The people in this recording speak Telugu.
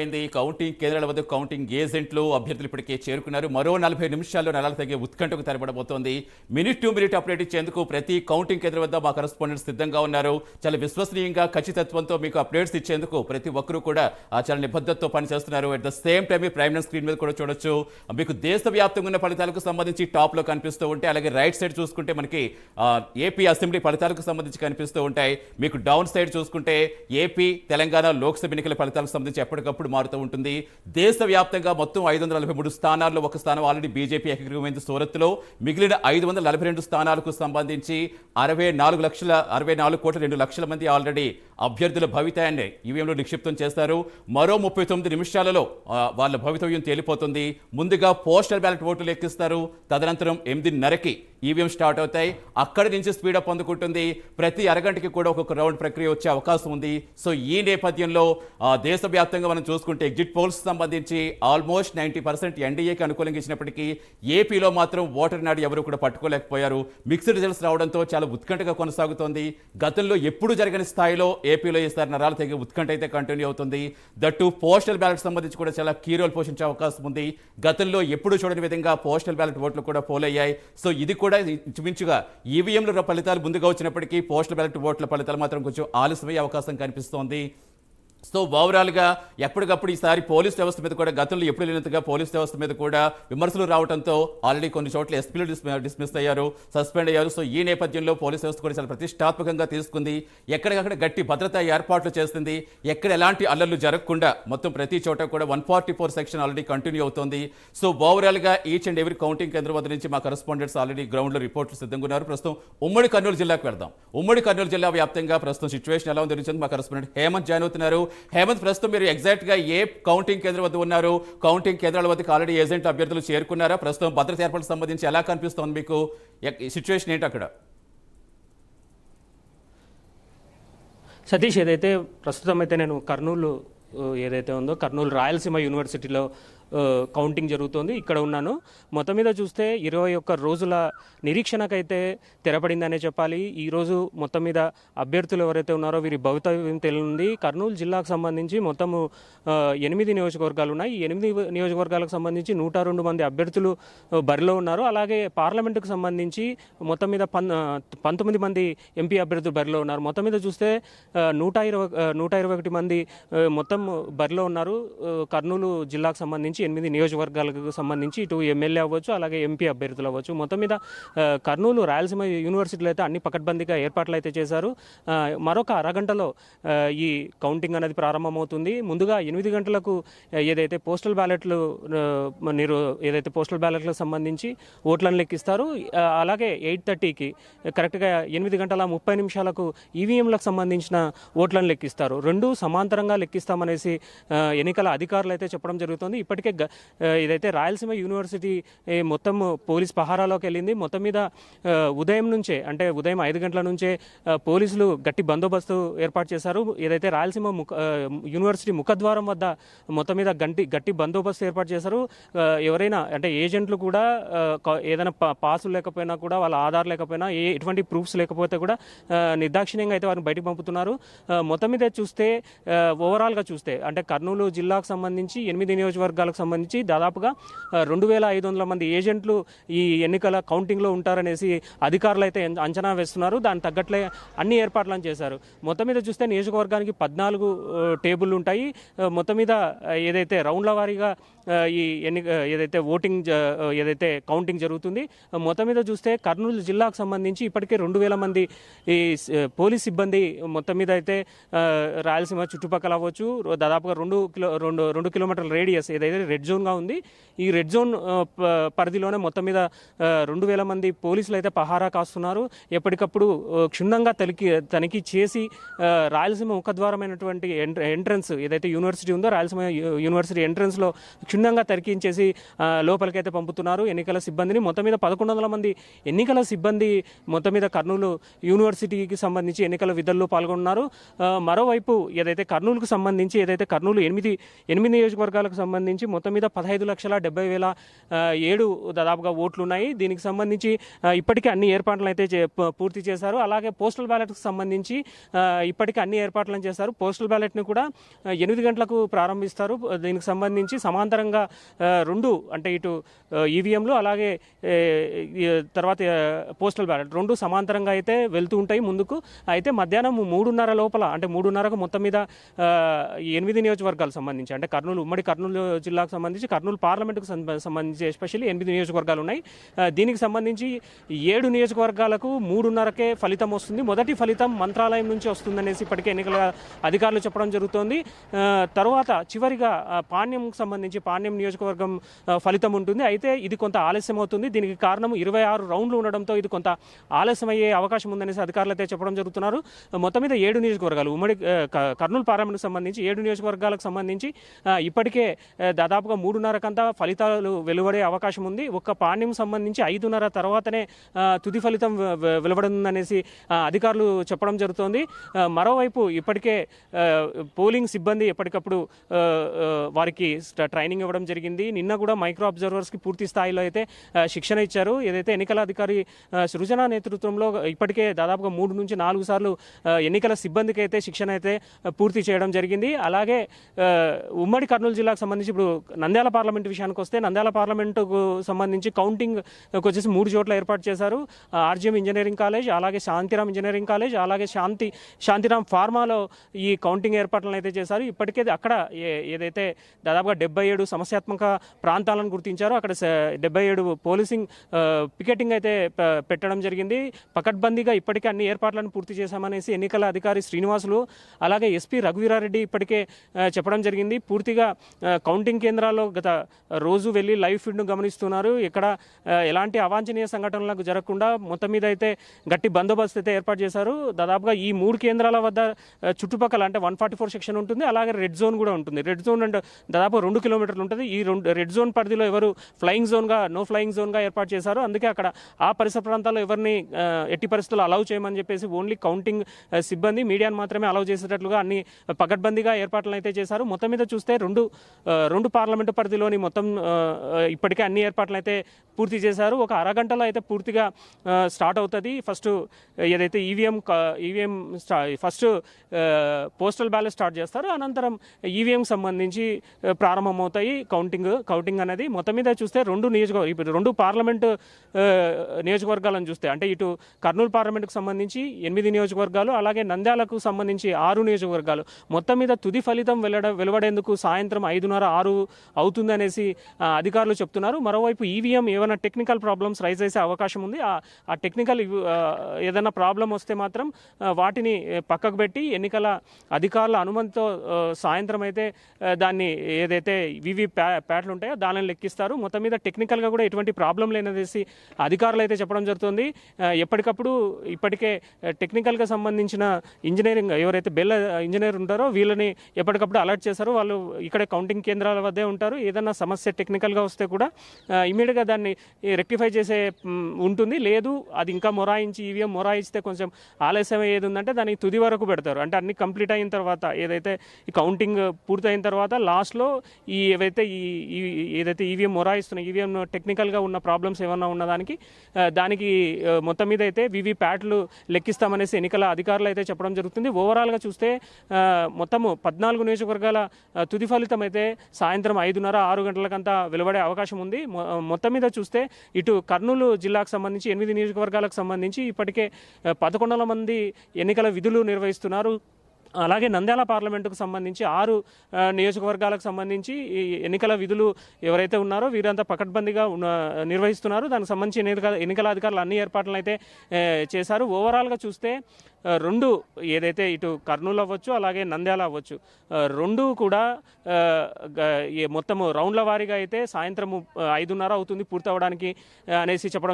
అయింది. కౌంటింగ్ కేంద్రాల వద్ద కౌంటింగ్ ఏజెంట్లు అభ్యర్థులు ఇప్పటికే చేరుకున్నారు. మరో నలభై నిమిషాల్లో నెలలు తగ్గే ఉత్కంఠకు తరబడబోతోంది మినిట్ టు మినిట్ అప్డేట్ ఇచ్చేందుకు ప్రతి కౌంటింగ్ కేంద్రం వద్ద మా కరెస్పాండెంట్స్ సిద్ధంగా ఉన్నారు. చాలా విశ్వసనీయంగా ఖచ్చితత్వంతో మీకు అప్డేట్స్ ఇచ్చేందుకు ప్రతి ఒక్కరూ కూడా చాలా నిబద్ధతతో పనిచేస్తున్నారు. అట్ ద సేమ్ టైం మీ ప్రైమ్ స్క్రీన్ మీద కూడా చూడొచ్చు. మీకు దేశవ్యాప్తంగా ఉన్న ఫలితాలకు సంబంధించి టాప్లో కనిపిస్తూ ఉంటాయి. అలాగే రైట్ సైడ్ చూసుకుంటే మనకి ఏపీ అసెంబ్లీ ఫలితాలకు సంబంధించి కనిపిస్తూ ఉంటాయి. మీకు డౌన్ సైడ్ చూసుకుంటే ఏపీ తెలంగాణ లోక్సభ ఎన్నికల ఫలితాలకు సంబంధించి ఎప్పటికప్పుడు మారుతూ ఉంటుంది. దేశవ్యాప్తంగా మొత్తం ఐదు వందల నలభై మూడు స్థానాల్లో ఒక స్థానం ఆల్రెడీ బీజేపీ ఏకగ్రీవమైంది సూరత్లో. మిగిలిన ఐదు వందల నలభై రెండు స్థానాలకు సంబంధించి అరవై నాలుగు లక్షల అరవై నాలుగు కోట్ల రెండు లక్షల మంది ఆల్రెడీ అభ్యర్థుల భవితాయాన్ని ఈవీఎంలో నిక్షిప్తం చేస్తారు. మరో ముప్పై తొమ్మిది నిమిషాలలో వాళ్ళ భవితవ్యం తేలిపోతుంది. ముందుగా పోస్టల్ బ్యాలెట్ ఓట్లు లెక్కిస్తారు. తదనంతరం ఎనిమిదిన్నరకి ఈవీఎం స్టార్ట్ అవుతాయి. అక్కడి నుంచి స్పీడప్ అందుకుంటుంది. ప్రతి అరగంటకి కూడా ఒక్కొక్క రౌండ్ ప్రక్రియ వచ్చే అవకాశం ఉంది. సో ఈ నేపథ్యంలో దేశవ్యాప్తంగా మనం చూసుకుంటే ఎగ్జిట్ పోల్స్ సంబంధించి ఆల్మోస్ట్ నైంటీ పర్సెంట్ ఎన్డీఏకి అనుకూలంగా ఇచ్చినప్పటికీ ఏపీలో మాత్రం ఓటర్ నాడు ఎవరు కూడా పట్టుకోలేకపోయారు. మిక్స్డ్ రిజల్ట్స్ రావడంతో చాలా ఉత్కంఠగా కొనసాగుతోంది. గతంలో ఎప్పుడు జరగని స్థాయిలో ఏపీలో ఈసారి నరాలు తెగి ఉత్కంఠ అయితే కంటిన్యూ అవుతుంది. దట్టు పోస్టల్ బ్యాలెట్ సంబంధించి కూడా చాలా కీ రోల్ పోషించే అవకాశం ఉంది. గతంలో ఎప్పుడు చూడని విధంగా పోస్టల్ బ్యాలెట్ ఓట్లు కూడా పోలయ్యాయి. సో ఇది కూడా ఇంచుమించుగా ఈవీఎంల ఫలితాలు ముందుగా వచ్చినప్పటికీ పోస్టల్ బ్యాలెట్ ఓట్ల ఫలితాలు మాత్రం కొంచెం ఆలస్యమయ్యే అవకాశం కనిపిస్తోంది. సో ఓవరాల్గా ఎప్పటికప్పుడు ఈసారి పోలీస్ వ్యవస్థ మీద కూడా గతంలో ఎప్పుడు లేనంతగా పోలీస్ వ్యవస్థ మీద కూడా విమర్శలు రావడంతో ఆల్రెడీ కొన్ని చోట్ల ఎస్పీలు డిస్మిస్ అయ్యారు సస్పెండ్ అయ్యారు. సో ఈ నేపథ్యంలో పోలీస్ వ్యవస్థ కూడా చాలా ప్రతిష్టాత్మకంగా తీసుకుంది. ఎక్కడికక్కడ గట్టి భద్రతా ఏర్పాట్లు చేస్తుంది. ఎక్కడ ఎలాంటి అల్లర్లు జరగకుండా మొత్తం ప్రతి చోట కూడా one forty four section already continue అవుతోంది. సో ఓవరాల్గా ఈచ్ అండ్ ఎవరీ కౌంటింగ్ కేంద్రం వద్ద నుంచి మా కరెస్పాండెంట్స్ ఆల్రెడీ గ్రౌండ్లో రిపోర్ట్లు సిద్ధంగా ఉన్నారు. ప్రస్తుతం ఉమ్మడి కర్నూలు జిల్లాకు వెళ్దాం. ఉమ్మడి కర్నూలు జిల్లా వ్యాప్తంగా ప్రస్తుతం సిచ్యువేషన్ ఎలా ఉంది మా కరెస్పాండెంట్ హేమంత్ జాయిన్ అవుతున్నారు. హేమంత్ ప్రస్తుతం మీరు ఎగ్జాక్ట్గా ఏ కౌంటింగ్ కేంద్రం వద్ద ఉన్నారు? కౌంటింగ్ కేంద్రాల వద్దకు ఆల్రెడీ ఏజెంట్ అభ్యర్థులు చేరుకున్నారా? ప్రస్తుతం భద్రత ఏర్పాట్లకు సంబంధించి ఎలా కనిపిస్తోంది మీకు? సిచ్యువేషన్ ఏంటి అక్కడ? సతీష్ ఏదైతే ప్రస్తుతం అయితే నేను కర్నూలు ఏదైతే ఉందో కర్నూలు రాయలసీమ యూనివర్సిటీలో కౌంటింగ్ జరుగుతోంది. ఇక్కడ ఉన్నాను. మొత్తం మీద చూస్తే ఇరవై ఒక్క రోజుల నిరీక్షణకైతే తెరపడిందనే చెప్పాలి. ఈరోజు మొత్తం మీద అభ్యర్థులు ఎవరైతే ఉన్నారో వీరి భవితవ్యం తెలియనుంది. కర్నూలు జిల్లాకు సంబంధించి మొత్తము ఎనిమిది నియోజకవర్గాలు ఉన్నాయి. ఈ ఎనిమిది నియోజకవర్గాలకు సంబంధించి నూట రెండు మంది అభ్యర్థులు బరిలో ఉన్నారు. అలాగే పార్లమెంటుకు సంబంధించి మొత్తం మీద పన్ పంతొమ్మిది మంది ఎంపీ అభ్యర్థులు బరిలో ఉన్నారు. మొత్తం మీద చూస్తే నూట ఇరవై నూట ఇరవై ఒకటి మంది మొత్తం బరిలో ఉన్నారు. కర్నూలు జిల్లాకు సంబంధించి ఎనిమిది నియోజకవర్గాలకు సంబంధించి ఇటు ఎమ్మెల్యే అవ్వచ్చు అలాగే ఎంపీ అభ్యర్థులు అవ్వచ్చు. మొత్తం మీద కర్నూలు రాయలసీమ యూనివర్సిటీలో అయితే అన్ని పకడ్బందీగా ఏర్పాట్లు అయితే చేశారు. మరొక అరగంటలో ఈ కౌంటింగ్ అనేది ప్రారంభమవుతుంది. ముందుగా ఎనిమిది గంటలకు ఏదైతే పోస్టల్ బ్యాలెట్లు మీరు ఏదైతే పోస్టల్ బ్యాలెట్లకు సంబంధించి ఓట్లను లెక్కిస్తారు అలాగే ఎయిట్ థర్టీకి కరెక్ట్గా ఎనిమిది గంటల ముప్పై నిమిషాలకు ఈవీఎంలకు సంబంధించిన ఓట్లను లెక్కిస్తారు. రెండు సమాంతరంగా లెక్కిస్తామనేసి ఎన్నికల అధికారులు అయితే చెప్పడం జరుగుతుంది. ఇప్పటికే ఇప్పటికే ఇదైతే రాయలసీమ యూనివర్సిటీ మొత్తం పోలీస్ పహారాలోకి వెళ్ళింది. మొత్తం మీద ఉదయం నుంచే అంటే ఉదయం ఐదు గంటల నుంచే పోలీసులు గట్టి బందోబస్తు ఏర్పాటు చేశారు. ఏదైతే రాయలసీమ ముఖ యూనివర్సిటీ ముఖద్వారం వద్ద మొత్తం మీద గంటి గట్టి బందోబస్తు ఏర్పాటు చేశారు. ఎవరైనా అంటే ఏజెంట్లు కూడా ఏదైనా పా- పాసులు లేకపోయినా కూడా వాళ్ళ ఆధార్ లేకపోయినా ఏ ఎటువంటి ప్రూఫ్స్ లేకపోతే కూడా నిర్దాక్షిణ్యంగా అయితే వారిని బయటకు పంపుతున్నారు. మొత్తం మీద చూస్తే ఓవరాల్గా చూస్తే అంటే కర్నూలు జిల్లాకు సంబంధించి ఎనిమిది నియోజకవర్గాలకు సంబంధించి దాదాపుగా రెండు వేల ఐదు వందల మంది ఏజెంట్లు ఈ ఎన్నికల కౌంటింగ్లో ఉంటారనేసి అధికారులు అయితే అంచనా వేస్తున్నారు. దానికి తగ్గట్లే అన్ని ఏర్పాట్లను చేశారు. మొత్తం మీద చూస్తే నియోజకవర్గానికి పద్నాలుగు టేబుల్ ఉంటాయి. మొత్తం మీద ఏదైతే రౌండ్ల వారీగా ఈ ఎన్ని ఏదైతే ఓటింగ్ ఏదైతే కౌంటింగ్ జరుగుతుంది మొత్తం మీద చూస్తే కర్నూలు జిల్లాకు సంబంధించి ఇప్పటికే రెండు వేల మంది ఈ పోలీస్ సిబ్బంది మొత్తం మీద అయితే రాయలసీమ చుట్టుపక్కల అవ్వచ్చు దాదాపుగా రెండు కిలో రెండు రెండు కిలోమీటర్ల రేడియస్ ఏదైతే రెడ్ జోన్గా ఉంది ఈ రెడ్ జోన్ ప- పరిధిలోనే మొత్తం మీద రెండు వేల మంది పోలీసులు అయితే పహారా కాస్తున్నారు. ఎప్పటికప్పుడు క్షుణ్ణంగా తనిఖీ తనిఖీ చేసి రాయలసీమ ముఖద్వారమైనటువంటి ఎంట్రన్స్ ఏదైతే యూనివర్సిటీ ఉందో రాయలసీమ యూనివర్సిటీ ఎంట్రన్స్లో క్షుణ్ణంగా తరికించేసి లోపలికైతే పంపుతున్నారు ఎన్నికల సిబ్బందిని. మొత్తం మీద పదకొండు వందల మంది ఎన్నికల సిబ్బంది మొత్తం మీద కర్నూలు యూనివర్సిటీకి సంబంధించి ఎన్నికల విధుల్లో పాల్గొన్నారు. మరోవైపు ఏదైతే కర్నూలుకు సంబంధించి ఏదైతే కర్నూలు ఎనిమిది ఎనిమిది నియోజకవర్గాలకు సంబంధించి మొత్తం మీద పదహైదు లక్షల డెబ్బై వేల ఏడు దాదాపుగా ఓట్లు ఉన్నాయి దీనికి సంబంధించి ఇప్పటికే అన్ని ఏర్పాట్లు అయితే చే- పూర్తి చేశారు. అలాగే పోస్టల్ బ్యాలెట్కి సంబంధించి ఇప్పటికే అన్ని ఏర్పాట్లను చేశారు. పోస్టల్ బ్యాలెట్ని కూడా ఎనిమిది గంటలకు ప్రారంభిస్తారు. దీనికి సంబంధించి సమాంతరంగా ఆ, రెండు అంటే ఇటు ఈవీఎంలు అలాగే తర్వాత పోస్టల్ బ్యాలెట్ రెండు సమాంతరంగా అయితే వెళ్తూ ఉంటాయి ముందుకు. అయితే మధ్యాహ్నం మూడున్నర లోపల అంటే మూడున్నరకు మొత్తం మీద ఎనిమిది నియోజకవర్గాలకు సంబంధించి అంటే కర్నూలు ఉమ్మడి కర్నూలు జిల్లాకు సంబంధించి కర్నూలు పార్లమెంటుకు సంబంధించి ఎస్పెషల్లీ ఎనిమిది నియోజకవర్గాలు ఉన్నాయి. దీనికి సంబంధించి ఏడు నియోజకవర్గాలకు మూడున్నరకే ఫలితం వస్తుంది. మొదటి ఫలితం మంత్రాలయం నుంచి వస్తుందనేసి ఇప్పటికే ఎన్నికల అధికారులు చెప్పడం జరుగుతోంది. తర్వాత చివరిగా పాణ్యంకు సంబంధించి పాణ్యం నియోజకవర్గం ఫలితం ఉంటుంది. అయితే ఇది కొంత ఆలస్యం అవుతుంది దీనికి కారణం ఇరవై ఆరు రౌండ్లు ఉండడంతో ఇది కొంత ఆలస్యం అయ్యే అవకాశం ఉందనేసి అధికారులు అయితే చెప్పడం జరుగుతున్నారు. మొత్తం మీద ఏడు నియోజకవర్గాలు ఉమ్మడి కర్నూలు పార్లమెంట్కి సంబంధించి ఏడు నియోజకవర్గాలకు సంబంధించి ఇప్పటికే దాదాపుగా దాదాపుగా మూడున్నరకంతా ఫలితాలు వెలువడే అవకాశం ఉంది. ఒక్క పాణ్యం సంబంధించి ఐదున్నర తర్వాతనే తుది ఫలితం వెలువడుందనేసి అధికారులు చెప్పడం జరుగుతోంది. మరోవైపు ఇప్పటికే పోలింగ్ సిబ్బంది ఎప్పటికప్పుడు వారికి ట్రైనింగ్ ట్రైనింగ్ ఇవ్వడం జరిగింది. నిన్న కూడా మైక్రో అబ్జర్వర్స్కి పూర్తి స్థాయిలో అయితే శిక్షణ ఇచ్చారు. ఏదైతే ఎన్నికల అధికారి సృజన నేతృత్వంలో ఇప్పటికే దాదాపుగా మూడు నుంచి నాలుగు సార్లు ఎన్నికల సిబ్బందికి అయితే శిక్షణ అయితే పూర్తి చేయడం జరిగింది. అలాగే ఉమ్మడి కర్నూలు జిల్లాకు సంబంధించి ఇప్పుడు నంద్యాల పార్లమెంట్ విషయానికి వస్తే నంద్యాల పార్లమెంటుకు సంబంధించి కౌంటింగ్ వచ్చేసి మూడు చోట్ల ఏర్పాటు చేశారు. ఆర్జీఎం ఇంజనీరింగ్ కాలేజ్ అలాగే శాంతిరామ్ ఇంజనీరింగ్ కాలేజ్ అలాగే శాంతి శాంతిరామ్ ఫార్మాలో ఈ కౌంటింగ్ ఏర్పాట్లను అయితే చేశారు. ఇప్పటికే అక్కడ ఏ- ఏదైతే దాదాపుగా డెబ్బై ఏడు సమస్యాత్మక ప్రాంతాలను గుర్తించారు. అక్కడ డెబ్బై ఏడు పోలీసింగ్ పికెటింగ్ అయితే పెట్టడం జరిగింది. పకడ్బందీగా ఇప్పటికే అన్ని ఏర్పాట్లను పూర్తి చేశామనేసి ఎన్నికల అధికారి శ్రీనివాసులు అలాగే ఎస్పీ రఘువీరారెడ్డి ఇప్పటికే చెప్పడం జరిగింది. పూర్తిగా కౌంటింగ్ కేంద్రాల్లో గత రోజు వెళ్ళి లైవ్ ఫీడ్ను గమనిస్తున్నారు. ఇక్కడ ఎలాంటి అవాంఛనీయ సంఘటనలకు జరగకుండా మొత్తం మీద అయితే గట్టి బందోబస్తు అయితే ఏర్పాటు చేశారు. దాదాపుగా ఈ మూడు కేంద్రాల వద్ద చుట్టుపక్కల అంటే వన్ ఫార్టీ ఫోర్ సెక్షన్ ఉంటుంది. అలాగే రెడ్ జోన్ కూడా ఉంటుంది. రెడ్ జోన్ అంటే దాదాపు రెండు కిలోమీటర్ ఉంటుంది. ఈ రెండు రెడ్ జోన్ పరిధిలో ఎవరు ఫ్లయింగ్ జోన్గా నో ఫ్లయింగ్ జోన్గా ఏర్పాటు చేశారు అందుకే అక్కడ ఆ పరిసర ప్రాంతాల్లో ఎవరిని ఎట్టి పరిస్థితుల్లో అలౌ చేయమని చెప్పేసి ఓన్లీ కౌంటింగ్ సిబ్బంది మీడియాను మాత్రమే అలౌ చేసేటట్లుగా అన్ని పగడ్బందీగా ఏర్పాట్లను అయితే చేశారు. మొత్తం మీద చూస్తే రెండు రెండు పార్లమెంటు పరిధిలోని మొత్తం ఇప్పటికే అన్ని ఏర్పాట్లు అయితే పూర్తి చేశారు. ఒక అరగంటలో అయితే పూర్తిగా స్టార్ట్ అవుతుంది. ఫస్ట్ ఏదైతే EVM EVM first postal ballot start చేస్తారు. అనంతరం ఈవీఎం సంబంధించి ప్రారంభమవుతాయి. కౌంటింగ్ కౌంటింగ్ అనేది మొత్తం మీద చూస్తే రెండు నియోజకవర్గ ఇప్పుడు రెండు పార్లమెంటు నియోజకవర్గాలను చూస్తే అంటే ఇటు కర్నూలు పార్లమెంట్కి సంబంధించి ఎనిమిది నియోజకవర్గాలు అలాగే నంద్యాలకు సంబంధించి ఆరు నియోజకవర్గాలు. మొత్తం మీద తుది ఫలితం వెల్లడ వెలువడేందుకు సాయంత్రం ఐదున్నర ఆరు అవుతుందనేసి అధికారులు చెప్తున్నారు. మరోవైపు ఈవీఎం ఏమైనా టెక్నికల్ ప్రాబ్లమ్స్ రైజ్ చేసే అవకాశం ఉంది. ఆ- టెక్నికల్ ఏదైనా ప్రాబ్లం వస్తే మాత్రం వాటిని పక్కకు పెట్టి ఎన్నికల అధికారుల అనుమతితో సాయంత్రం అయితే దాన్ని ఏదైతే వివి ప్యా ప్యాట్లు ఉంటాయో దానిని లెక్కిస్తారు. మొత్తం మీద టెక్నికల్గా కూడా ఎటువంటి ప్రాబ్లం లేనదేసి అధికారులు అయితే చెప్పడం జరుగుతుంది. ఎప్పటికప్పుడు ఇప్పటికే టెక్నికల్గా సంబంధించిన ఇంజనీరింగ్ ఎవరైతే బెల్ల ఇంజనీర్ ఉంటారో వీళ్ళని ఎప్పటికప్పుడు అలర్ట్ చేశారు వాళ్ళు ఇక్కడే కౌంటింగ్ కేంద్రాల వద్దే ఉంటారు. ఏదైనా సమస్య టెక్నికల్గా వస్తే కూడా ఇమీడియట్గా దాన్ని రెక్టిఫై చేసే ఉంటుంది. లేదు అది ఇంకా మొరాయించి ఈవీఎం మొరాయిస్తే కొంచెం ఆలస్యం ఏది ఉందంటే దానికి తుది వరకు పెడతారు. అంటే అన్ని కంప్లీట్ అయిన తర్వాత ఏదైతే ఈ కౌంటింగ్ పూర్తయిన తర్వాత లాస్ట్లో ఈ ఏవైతే ఈ ఏదైతే ఈవీఎం మొరాయిస్తున్న ఈవీఎం టెక్నికల్గా ఉన్న ప్రాబ్లమ్స్ ఏమన్నా ఉన్నదానికి దానికి మొత్తం మీద అయితే వివి ప్యాట్లు లెక్కిస్తామనేసి ఎన్నికల అధికారులు అయితే చెప్పడం జరుగుతుంది. ఓవరాల్గా చూస్తే మొత్తము పద్నాలుగు నియోజకవర్గాల తుది ఫలితం అయితే సాయంత్రం ఐదున్నర ఆరు గంటలకంతా వెలువడే అవకాశం ఉంది. మొ- మొత్తం మీద చూస్తే ఇటు కర్నూలు జిల్లాకు సంబంధించి ఎనిమిది నియోజకవర్గాలకు సంబంధించి ఇప్పటికే పదకొండల మంది ఎన్నికల విధులు నిర్వహిస్తున్నారు. అలాగే నంద్యాల పార్లమెంటుకు సంబంధించి ఆరు నియోజకవర్గాలకు సంబంధించి ఈ ఎన్నికల విధులు ఎవరైతే ఉన్నారో వీరంతా పకడ్బందీగా ఉన్న నిర్వహిస్తున్నారు. దానికి సంబంధించి ఎన్నికల ఎన్నికల అధికారులు అన్ని ఏర్పాట్లను అయితే చేశారు. ఓవరాల్గా చూస్తే రెండు ఏదైతే ఇటు కర్నూలు అవ్వచ్చు అలాగే నంద్యాల అవ్వచ్చు రెండు కూడా మొత్తము రౌండ్ల వారీగా అయితే సాయంత్రం ఐదున్నర అవుతుంది పూర్తి అవ్వడానికి అనేసి చెప్పడం